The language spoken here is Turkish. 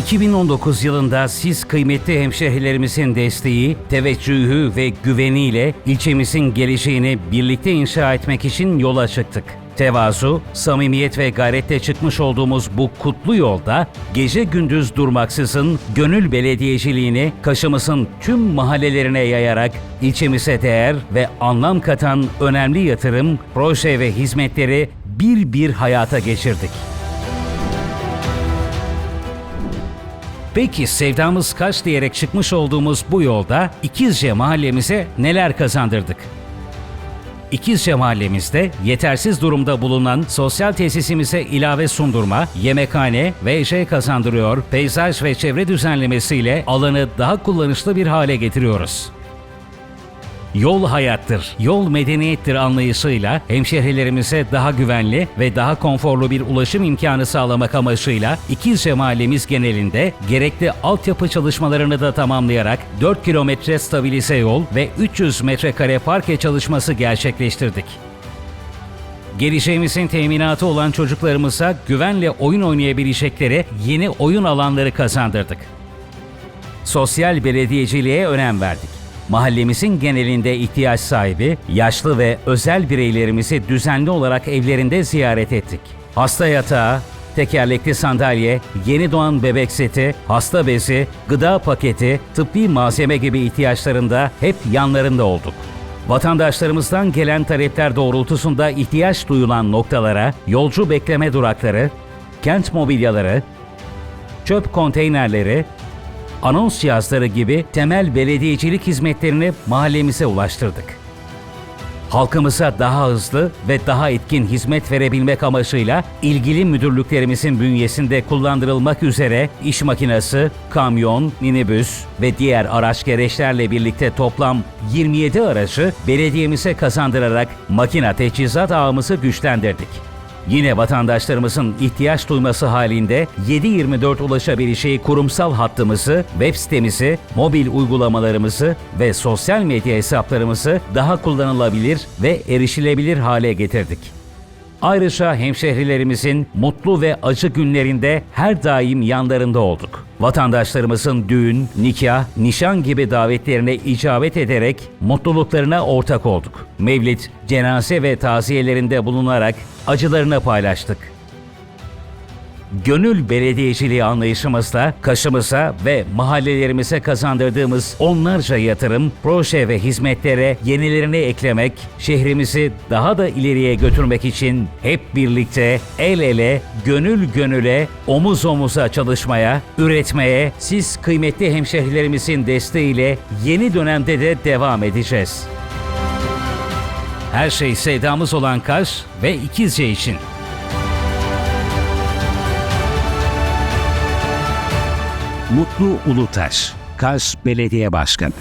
2019 yılında siz kıymetli hemşehrilerimizin desteği, teveccühü ve güveniyle ilçemizin geleceğini birlikte inşa etmek için yola çıktık. Tevazu, samimiyet ve gayretle çıkmış olduğumuz bu kutlu yolda gece gündüz durmaksızın gönül belediyeciliğini Kaş'ımızın tüm mahallelerine yayarak ilçemize değer ve anlam katan önemli yatırım, proje ve hizmetleri bir bir hayata geçirdik. Peki sevdamız kaç diyerek çıkmış olduğumuz bu yolda İkizce mahallemize neler kazandırdık? İkizce mahallemizde yetersiz durumda bulunan sosyal tesisimize ilave sundurma, yemekhane, VJ kazandırıyor, peyzaj ve çevre düzenlemesiyle alanı daha kullanışlı bir hale getiriyoruz. Yol hayattır, yol medeniyettir anlayışıyla hemşehrilerimize daha güvenli ve daha konforlu bir ulaşım imkanı sağlamak amacıyla İkizce mahallemiz genelinde gerekli altyapı çalışmalarını da tamamlayarak 4 kilometre stabilize yol ve 300 metrekare parke çalışması gerçekleştirdik. Geleceğimizin teminatı olan çocuklarımıza güvenle oyun oynayabilecekleri yeni oyun alanları kazandırdık. Sosyal belediyeciliğe önem verdik. Mahallemizin genelinde ihtiyaç sahibi, yaşlı ve özel bireylerimizi düzenli olarak evlerinde ziyaret ettik. Hasta yatağı, tekerlekli sandalye, yeni doğan bebek seti, hasta bezi, gıda paketi, tıbbi malzeme gibi ihtiyaçlarında hep yanlarında olduk. Vatandaşlarımızdan gelen talepler doğrultusunda ihtiyaç duyulan noktalara yolcu bekleme durakları, kent mobilyaları, çöp konteynerleri, anons cihazları gibi temel belediyecilik hizmetlerini mahallemize ulaştırdık. Halkımıza daha hızlı ve daha etkin hizmet verebilmek amacıyla ilgili müdürlüklerimizin bünyesinde kullandırılmak üzere iş makinesi, kamyon, minibüs ve diğer araç gereçlerle birlikte toplam 27 aracı belediyemize kazandırarak makina teçhizat ağımızı güçlendirdik. Yine vatandaşlarımızın ihtiyaç duyması halinde 7-24 ulaşabileceği kurumsal hattımızı, web sitemizi, mobil uygulamalarımızı ve sosyal medya hesaplarımızı daha kullanılabilir ve erişilebilir hale getirdik. Ayrıca hemşehrilerimizin mutlu ve acı günlerinde her daim yanlarında olduk. Vatandaşlarımızın düğün, nikah, nişan gibi davetlerine icabet ederek mutluluklarına ortak olduk. Mevlid, cenaze ve taziyelerinde bulunarak acılarını paylaştık. Gönül belediyeciliği anlayışımızla Kaş'ımıza ve mahallelerimize kazandırdığımız onlarca yatırım, proje ve hizmetlere yenilerini eklemek, şehrimizi daha da ileriye götürmek için hep birlikte el ele, gönül gönüle, omuz omuza çalışmaya, üretmeye, siz kıymetli hemşehrilerimizin desteğiyle yeni dönemde de devam edeceğiz. Her şey sevdamız olan Kaş ve İkizce için. Mutlu Ulutaş, Kars Belediye Başkanı.